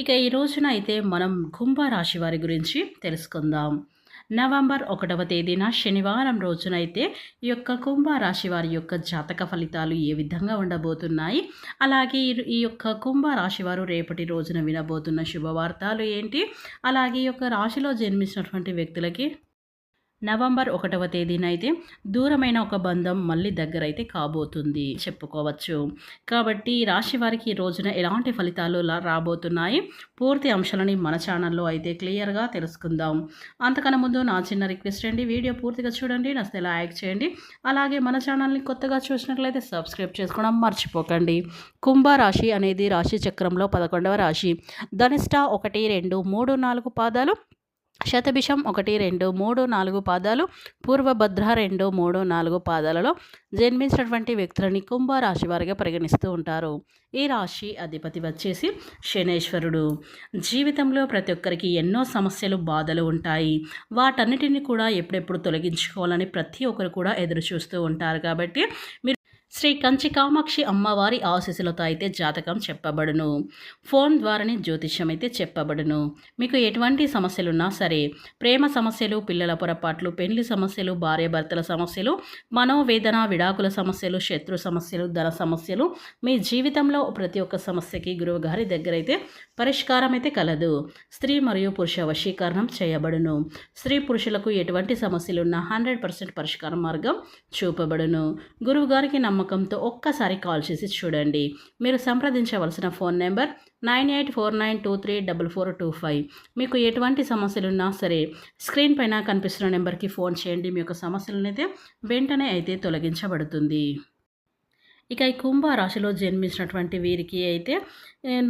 ఇక ఈ రోజున అయితే మనం కుంభరాశి వారి గురించి తెలుసుకుందాం. నవంబర్ ఒకటవ తేదీన శనివారం రోజునైతే ఈ యొక్క కుంభరాశి వారి యొక్క జాతక ఫలితాలు ఏ విధంగా ఉండబోతున్నాయి? అలాగే ఈ యొక్క కుంభరాశి వారు రేపటి రోజున వినబోతున్న శుభవార్తలు ఏంటి? అలాగే ఈ యొక్క రాశిలో జన్మించినటువంటి వ్యక్తులకి నవంబర్ ఒకటవ తేదీన అయితే దూరమైన ఒక బంధం మళ్ళీ దగ్గర అయితే కాబోతుంది. చెప్పుకోవచ్చు. కాబట్టి రాశి వారికి ఈ రోజున ఎలాంటి ఫలితాలు రాబోతున్నాయి? పూర్తి అంశాలని మన ఛానల్లో అయితే క్లియర్గా తెలుసుకుందాం. అంతకన్నా ముందు నా చిన్న రిక్వెస్ట్ అండి. వీడియో పూర్తిగా చూడండి. నస్తే లైక్ చేయండి. అలాగే మన ఛానల్ని కొత్తగా చూసినట్లయితే సబ్స్క్రైబ్ చేసుకోవడం మర్చిపోకండి. కుంభరాశి అనేది రాశి చక్రంలో పదకొండవ రాశి. ధనిష్ట ఒకటి రెండు మూడు నాలుగు పాదాలు శతభిషం ఒకటి రెండు మూడు నాలుగు పాదాలు పూర్వభద్ర రెండు మూడు నాలుగు పాదాలలో జన్మించినటువంటి వ్యక్తులని కుంభరాశి వారిగా పరిగణిస్తూ ఉంటారు. ఈ రాశి అధిపతి వచ్చేసి శనేశ్వరుడు. జీవితంలో ప్రతి ఒక్కరికి ఎన్నో సమస్యలు బాధలు ఉంటాయి. వాటన్నిటిని కూడా ఎప్పుడెప్పుడు తొలగించుకోవాలని ప్రతి ఒక్కరు కూడా ఎదురు చూస్తూ ఉంటారు కాబట్టి మీరు శ్రీ కంచి కామాక్షి అమ్మవారి ఆశీస్సులతో అయితే జాతకం చెప్పబడును. ఫోన్ ద్వారానే జ్యోతిష్యం అయితే చెప్పబడును. మీకు ఎటువంటి సమస్యలున్నా సరే ప్రేమ సమస్యలు పిల్లల పొరపాట్లు పెళ్ళి సమస్యలు భార్యాభర్తల సమస్యలు మనోవేదన విడాకుల సమస్యలు శత్రు సమస్యలు ధన సమస్యలు మీ జీవితంలో ప్రతి ఒక్క సమస్యకి గురువు గారి దగ్గర అయితే పరిష్కారం అయితే కలదు. స్త్రీ మరియు పురుష వశీకరణం చేయబడును. స్త్రీ పురుషులకు ఎటువంటి సమస్యలున్నా హండ్రెడ్ పర్సెంట్ పరిష్కార మార్గం చూపబడును. గురువుగారికి నమ్మ నమ్మకంతో ఒక్కసారి కాల్ చేసి చూడండి. మీరు సంప్రదించవలసిన phone number nine eight four nine two three double four two five. మీకు ఎటువంటి సమస్యలున్నా సరే స్క్రీన్ పైన కనిపిస్తున్న నెంబర్కి ఫోన్ చేయండి. మీ యొక్క సమస్యలనైతే వెంటనే అయితే తొలగించబడుతుంది. ఇక ఈ కుంభ రాశిలో జన్మించినటువంటి వీరికి అయితే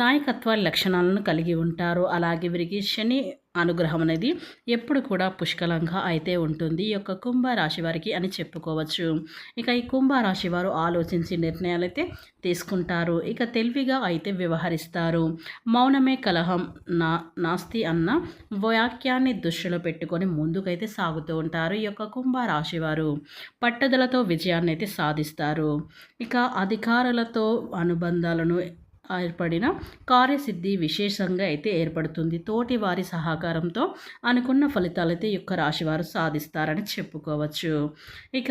నాయకత్వ లక్షణాలను కలిగి ఉంటారు. అలాగే వీరికి శని అనుగ్రహం అనేది ఎప్పుడు కూడా పుష్కలంగా అయితే ఉంటుంది. ఈ యొక్క కుంభరాశి వారికి అని చెప్పుకోవచ్చు. ఇక ఈ కుంభరాశి వారు ఆలోచించి నిర్ణయాలు అయితే తీసుకుంటారు. ఇక తెలివిగా అయితే వ్యవహరిస్తారు. మౌనమే కలహం నా నాస్తి అన్న వాక్యాన్ని దృష్టిలో పెట్టుకొని ముందుకైతే సాగుతూ ఉంటారు ఈ యొక్క కుంభరాశి వారు. పట్టుదలతో విజయాన్ని అయితే సాధిస్తారు. ఇక అధికారులతో అనుబంధాలను ఏర్పడిన కార్యసిద్ధి విశేషంగా అయితే ఏర్పడుతుంది. తోటి వారి సహకారంతో అనుకున్న ఫలితాలైతే యొక్క రాశివారు సాధిస్తారని చెప్పుకోవచ్చు. ఇక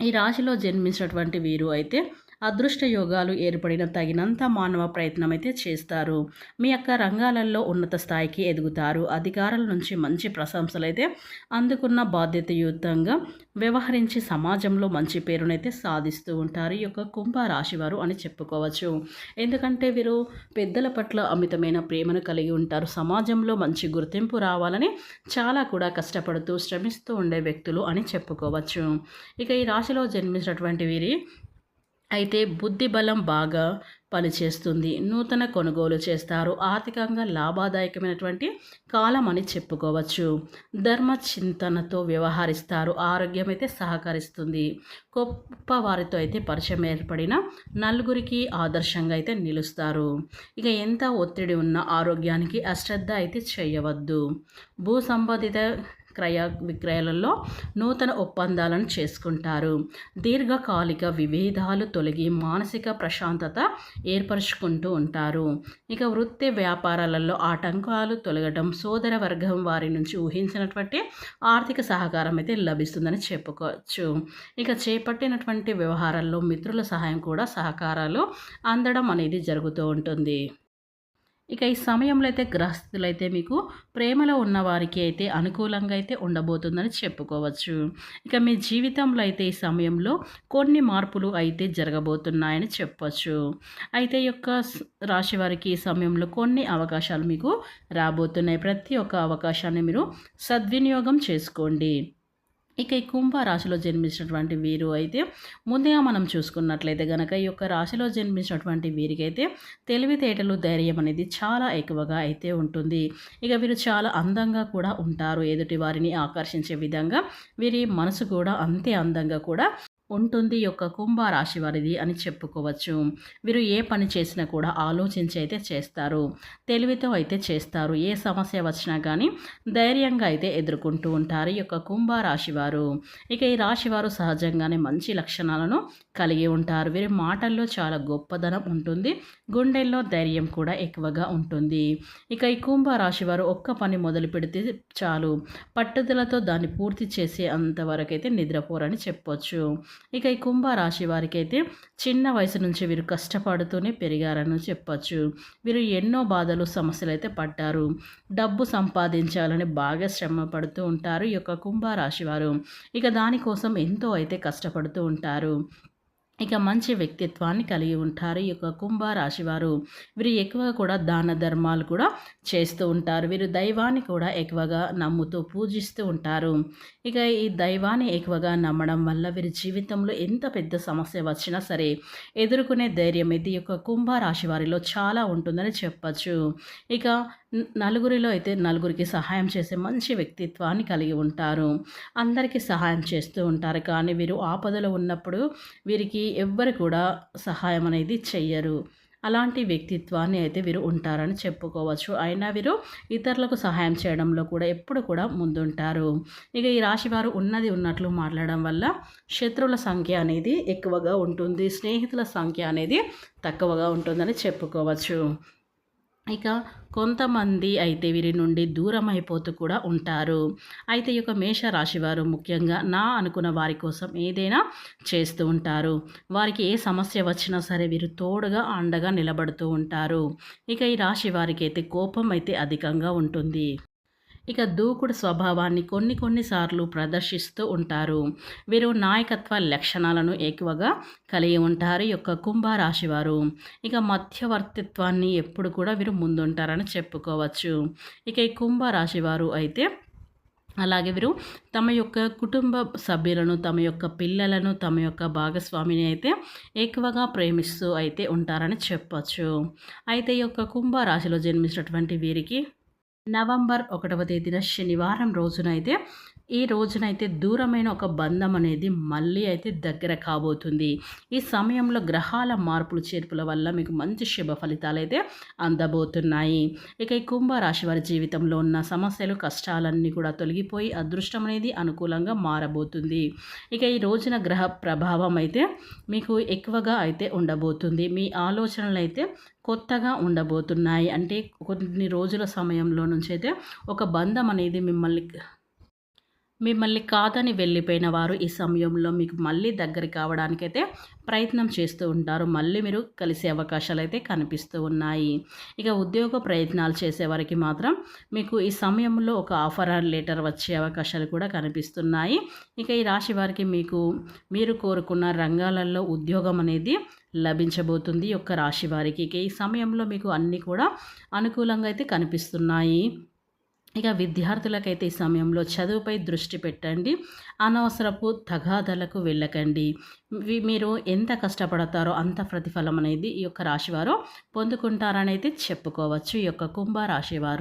ఈ రాశిలో జన్మించినటువంటి వీరు అయితే అదృష్ట యోగాలు ఏర్పడిన తగినంత మానవ ప్రయత్నం అయితే చేస్తారు. మీ యొక్క రంగాలలో ఉన్నత స్థాయికి ఎదుగుతారు. అధికారుల నుంచి మంచి ప్రశంసలు అయితే అందుకున్న బాధ్యతయుతంగా వ్యవహరించి సమాజంలో మంచి పేరునైతే సాధిస్తూ ఉంటారు. ఈ యొక్క కుంభ రాశివారు అని చెప్పుకోవచ్చు. ఎందుకంటే వీరు పెద్దల పట్ల అమితమైన ప్రేమను కలిగి ఉంటారు. సమాజంలో మంచి గుర్తింపు రావాలని చాలా కూడా కష్టపడుతూ శ్రమిస్తూ ఉండే వ్యక్తులు అని చెప్పుకోవచ్చు. ఇక ఈ రాశిలో జన్మించినటువంటి వీరి అయితే బుద్ధి బలం బాగా పనిచేస్తుంది. నూతన కొనుగోలు చేస్తారు. ఆర్థికంగా లాభదాయకమైనటువంటి కాలం అని చెప్పుకోవచ్చు. ధర్మ చింతనతో వ్యవహరిస్తారు. ఆరోగ్యం అయితే సహకరిస్తుంది. గొప్ప వారితో అయితే పరిచయం ఏర్పడిన నలుగురికి ఆదర్శంగా అయితే నిలుస్తారు. ఇక ఎంత ఒత్తిడి ఉన్న ఆరోగ్యానికి అశ్రద్ధ అయితే చేయవద్దు. భూ సంబంధిత క్రయ విక్రయాలలో నూతన ఒప్పందాలను చేసుకుంటారు. దీర్ఘకాలిక విభేదాలు తొలగి మానసిక ప్రశాంతత ఏర్పరచుకుంటూ ఉంటారు. ఇక వృత్తి వ్యాపారాలలో ఆటంకాలు తొలగడం సోదర వర్గం వారి నుంచి ఊహించినటువంటి ఆర్థిక సహకారం అయితే లభిస్తుందని చెప్పుకోవచ్చు. ఇక చేపట్టినటువంటి వ్యవహారాల్లో మిత్రుల సహాయం కూడా సహకారాలు అందడం అనేది జరుగుతూ ఉంటుంది. ఇక ఈ సమయంలో అయితే గ్రహస్థులు అయితే మీకు ప్రేమలో ఉన్న వారికి అయితే అనుకూలంగా అయితే ఉండబోతుందని చెప్పుకోవచ్చు. ఇక మీ జీవితంలో అయితే ఈ సమయంలో కొన్ని మార్పులు అయితే జరగబోతున్నాయని చెప్పవచ్చు అయితే ఈ యొక్క రాశి వారికి ఈ సమయంలో కొన్ని అవకాశాలు మీకు రాబోతున్నాయి. ప్రతి ఒక్క అవకాశాన్ని మీరు సద్వినియోగం చేసుకోండి. ఇక ఈ కుంభ రాశిలో జన్మించినటువంటి వీరు అయితే ముందుగా మనం చూసుకున్నట్లయితే కనుక ఈ యొక్క రాశిలో జన్మించినటువంటి వీరికైతే తెలివితేటలు ధైర్యం అనేది చాలా ఎక్కువగా అయితే ఉంటుంది. ఇక వీరు చాలా అందంగా కూడా ఉంటారు. ఎదుటి వారిని ఆకర్షించే విధంగా వీరి మనసు కూడా అంతే అందంగా కూడా ఉంటుంది యొక్క కుంభరాశి వారిది అని చెప్పుకోవచ్చు. వీరు ఏ పని చేసినా కూడా ఆలోచించి అయితే చేస్తారు. తెలివితో అయితే చేస్తారు. ఏ సమస్య వచ్చినా కానీ ధైర్యంగా అయితే ఎదుర్కొంటూ ఉంటారు ఈ యొక్క కుంభరాశి వారు. ఇక ఈ రాశి వారు సహజంగానే మంచి లక్షణాలను కలిగి ఉంటారు. వీరి మాటల్లో చాలా గొప్పదనం ఉంటుంది. గుండెల్లో ధైర్యం కూడా ఎక్కువగా ఉంటుంది. ఇక ఈ కుంభరాశి వారు ఒక్క పని మొదలు పెడితే చాలు. పట్టుదలతో దాన్ని పూర్తి చేసే అంతవరకు అయితే నిద్రపోరని చెప్పొచ్చు. ఇక ఈ కుంభరాశి వారికి అయితే చిన్న వయసు నుంచి వీరు కష్టపడుతూనే పెరిగారని చెప్పచ్చు. వీరు ఎన్నో బాధలు సమస్యలు అయితే పడ్డారు. డబ్బు సంపాదించాలని బాగా శ్రమ పడుతూ ఉంటారు ఈ యొక్క కుంభరాశి వారు. ఇక దానికోసం ఎంతో అయితే కష్టపడుతూ ఉంటారు. ఇక మంచి వ్యక్తిత్వాన్ని కలిగి ఉంటారు ఈ యొక్క కుంభరాశి వారు వీరు ఎక్కువగా కూడా దాన ధర్మాలు కూడా చేస్తూ ఉంటారు. వీరు దైవాన్ని కూడా ఎక్కువగా నమ్ముతూ పూజిస్తూ ఉంటారు. ఇక ఈ దైవాన్ని ఎక్కువగా నమ్మడం వల్ల వీరి జీవితంలో ఎంత పెద్ద సమస్య వచ్చినా సరే ఎదుర్కొనే ధైర్యం ఇది యొక్క కుంభరాశి వారిలో చాలా ఉంటుందని చెప్పచ్చు. ఇక నలుగురిలో అయితే నలుగురికి సహాయం చేసే మంచి వ్యక్తిత్వాన్ని కలిగి ఉంటారు. అందరికీ సహాయం చేస్తూ ఉంటారు. కానీ వీరు ఆపదలో ఉన్నప్పుడు వీరికి ఎవ్వరు కూడా సహాయం అనేది చెయ్యరు. అలాంటి వ్యక్తిత్వాన్ని అయితే వీరు ఉంటారని చెప్పుకోవచ్చు. అయినా వీరు ఇతరులకు సహాయం చేయడంలో కూడా ఎప్పుడు కూడా ముందుంటారు. ఇక ఈ రాశివారు ఉన్నది ఉన్నట్లు మాట్లాడడం వల్ల శత్రువుల సంఖ్య అనేది ఎక్కువగా ఉంటుంది. స్నేహితుల సంఖ్య అనేది తక్కువగా ఉంటుందని చెప్పుకోవచ్చు. ఇక కొంతమంది అయితే వీరి నుండి దూరం అయిపోతూ కూడా ఉంటారు. అయితే ఈ యొక్క మేషరాశి వారు ముఖ్యంగా నా అనుకున్న వారి కోసం ఏదైనా చేస్తూ ఉంటారు. వారికి ఏ సమస్య వచ్చినా సరే వీరు తోడుగా అండగా నిలబడుతూ ఉంటారు. ఇక ఈ రాశి వారికి అయితే కోపం అయితే అధికంగా ఉంటుంది. ఇక దూకుడు స్వభావాన్ని కొన్ని కొన్నిసార్లు ప్రదర్శిస్తూ ఉంటారు. వీరు నాయకత్వ లక్షణాలను ఎక్కువగా కలిగి ఉంటారు ఈ యొక్క కుంభరాశి వారు. ఇక మధ్యవర్తిత్వాన్ని ఎప్పుడు కూడా వీరు ముందుంటారని చెప్పుకోవచ్చు. ఇక ఈ కుంభరాశి వారు అయితే అలాగే వీరు తమ యొక్క కుటుంబ సభ్యులను తమ యొక్క పిల్లలను తమ యొక్క భాగస్వామిని అయితే ఎక్కువగా ప్రేమిస్తూ అయితే ఉంటారని చెప్పచ్చు. అయితే ఈ యొక్క కుంభరాశిలో జన్మించినటువంటి వీరికి నవంబర్ ఒకటవ తేదీన శనివారం రోజునైతే ఈ రోజునైతే దూరమైన ఒక బంధం అనేది మళ్ళీ అయితే దగ్గర కాబోతుంది. ఈ సమయంలో గ్రహాల మార్పులు చేర్పుల వల్ల మీకు మంచి శుభ ఫలితాలు అయితే అందబోతున్నాయి. ఇక ఈ కుంభరాశి వారి జీవితంలో ఉన్న సమస్యలు కష్టాలన్నీ కూడా తొలగిపోయి అదృష్టం అనేది అనుకూలంగా మారబోతుంది. ఇక ఈ రోజున గ్రహ ప్రభావం అయితే మీకు ఎక్కువగా అయితే ఉండబోతుంది. మీ ఆలోచనలు అయితే కొత్తగా ఉండబోతున్నాయి. అంటే కొన్ని రోజుల సమయంలో నుంచి అయితే ఒక బంధం అనేది మిమ్మల్ని మిమ్మల్ని కాదని వెళ్ళిపోయిన వారు ఈ సమయంలో మీకు మళ్ళీ దగ్గర కావడానికైతే ప్రయత్నం చేస్తూ ఉంటారు. మళ్ళీ మీరు కలిసే అవకాశాలు అయితే కనిపిస్తూ ఉన్నాయి. ఇక ఉద్యోగ ప్రయత్నాలు చేసేవారికి మాత్రం మీకు ఈ సమయంలో ఒక ఆఫర్ లెటర్ వచ్చే అవకాశాలు కూడా కనిపిస్తున్నాయి. ఇక ఈ రాశి వారికి మీకు మీరు కోరుకున్న రంగాలలో ఉద్యోగం అనేది లభించబోతుంది. యొక్క రాశి వారికి. ఈ సమయంలో మీకు అన్నీ కూడా అనుకూలంగా అయితే కనిపిస్తున్నాయి. ఇక విద్యార్థులకైతే ఈ సమయంలో చదువుపై దృష్టి పెట్టండి. అనవసరపు తగాదలకు వెళ్ళకండి. మీరు ఎంత కష్టపడతారో అంత ప్రతిఫలం అనేది ఈ యొక్క రాశివారు పొందుకుంటారని అయితే చెప్పుకోవచ్చు. ఈ యొక్క కుంభ రాశివారు.